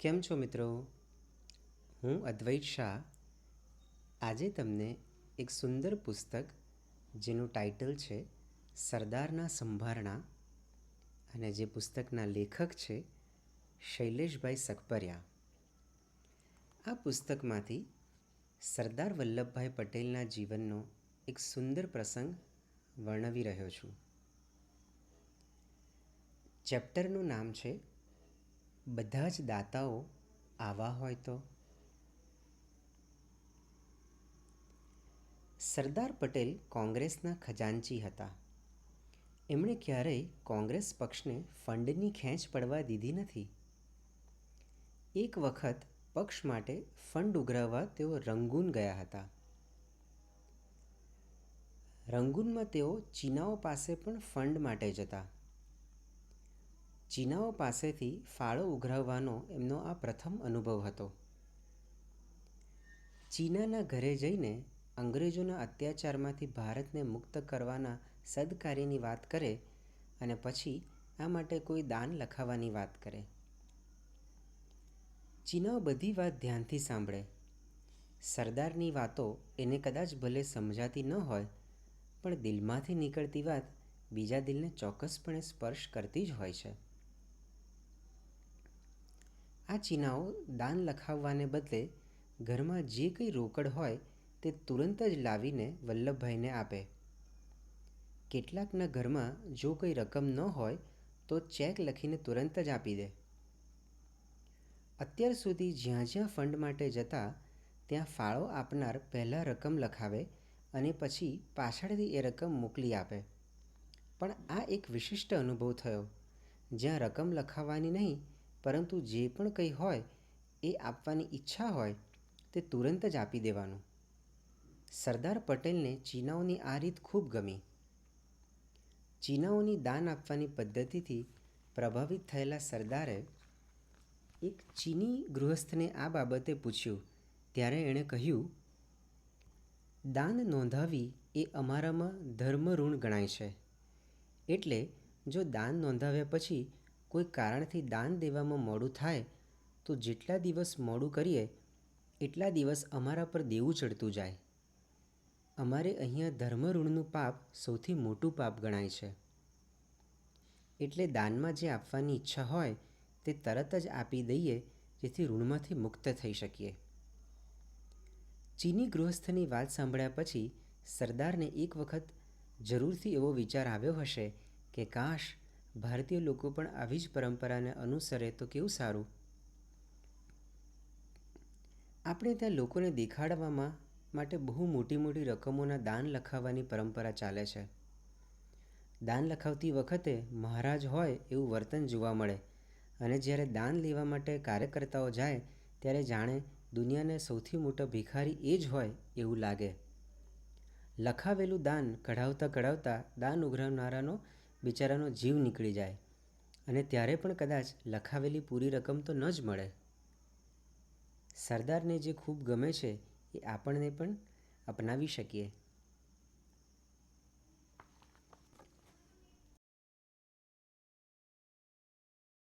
કેમ છો મિત્રો? હું અદ્વૈત શાહ. આજે તમને એક સુંદર પુસ્તક, જેનું ટાઇટલ છે સરદારના સંભારણા અને જે પુસ્તકના લેખક છે શૈલેષભાઈ સકપરિયા આ પુસ્તકમાંથી સરદાર વલ્લભભાઈ પટેલના જીવનનો એક સુંદર પ્રસંગ વર્ણવી રહ્યો છું. ચેપ્ટરનું નામ છે બધા જ દાતાઓ આવા હોય તો? સરદાર પટેલ કોંગ્રેસના ખજાનચી હતા. એમણે ક્યારેય કોંગ્રેસ પક્ષને ફંડની ખેંચ પડવા દીધી નથી. એક વખત પક્ષ માટે ફંડ ઉઘરાવવા તેઓ રંગૂન ગયા હતા. રંગૂનમાં તેઓ ચીનાઓ પાસે પણ ફંડ માટે જતા. ચીનાઓ પાસેથી ફાળો ઉઘરાવવાનો એમનો આ પ્રથમ અનુભવ હતો. ચીનાના ઘરે જઈને અંગ્રેજોના અત્યાચારમાંથી ભારતને મુક્ત કરવાના સદકાર્યની વાત કરે અને પછી આ માટે કોઈ દાન લખાવવાની વાત કરે. ચીનાઓ બધી વાત ધ્યાનથી સાંભળે. સરદારની વાતો એને કદાચ ભલે સમજાતી ન હોય, પણ દિલમાંથી નીકળતી વાત બીજા દિલને ચોક્કસપણે સ્પર્શ કરતી જ હોય છે. આ ચીનાઓ દાન લખાવવાને બદલે ઘરમાં જે કંઈ રોકડ હોય તે તુરંત જ લાવીને વલ્લભભાઈને આપે. કેટલાકના ઘરમાં જો કંઈ રકમ ન હોય તો ચેક લખીને તુરંત જ આપી દે. અત્યાર સુધી જ્યાં જ્યાં ફંડ માટે જતા, ત્યાં ફાળો આપનાર પહેલાં રકમ લખાવે અને પછી પાછળથી એ રકમ મોકલી આપે. પણ આ એક વિશિષ્ટ અનુભવ થયો. જ્યાં રકમ લખાવવાની નહીં પરંતુ જે પણ કંઈ હોય, એ આપવાની ઈચ્છા હોય, તે તુરંત જ આપી દેવાનું. સરદાર પટેલને ચીનાઓની આ રીત ખૂબ ગમી. ચીનાઓની દાન આપવાની પદ્ધતિથી પ્રભાવિત થયેલા સરદારે એક ચીની ગૃહસ્થને આ બાબતે પૂછ્યું. ત્યારે એણે કહ્યું, દાન નોંધાવી એ અમારામાં ધર્મ ઋણ ગણાય છે. એટલે જો દાન નોંધાવ્યા પછી કોઈ કારણથી દાન દેવામાં મોડું થાય, તો જેટલા દિવસ મોડું કરીએ, એટલા દિવસ અમારા પર દેવું ચડતું જાય. અમારે અહીંયા ધર્મ ઋણનું પાપ સૌથી મોટું પાપ ગણાય છે. એટલે દાનમાં જે આપવાની ઈચ્છા હોય, તે તરત જ આપી દઈએ, જેથી ઋણમાંથી મુક્ત થઈ શકીએ. ચીની ગૃહસ્થની વાત સાંભળ્યા પછી સરદારને એક વખત જરૂરથી એવો વિચાર આવ્યો હશે કે, કાશ ભારતીય લોકો પણ આવી જ પરંપરાને અનુસરે તો કેવું સારું? આપણે ત્યાં લોકોને દેખાડવામાં માટે બહુ મોટી મોટી રકમોના દાન લખાવવાની પરંપરા ચાલે છે. દાન લખાવતી વખતે મહારાજ હોય એવું વર્તન જોવા મળે અને જ્યારે દાન લેવા માટે કાર્યકર્તાઓ જાય ત્યારે જાણે દુનિયાને સૌથી મોટો ભિખારી એ જ હોય એવું લાગે. લખાવેલું દાન કઢાવતા કઢાવતા દાન ઉઘરાવનારાનો બિચારાનો જીવ નીકળી જાય અને ત્યારે પણ કદાચ લખાવેલી પૂરી રકમ તો ન જ મળે. સરદારને જે ખૂબ ગમે છે એ આપણને પણ અપનાવી શકીએ.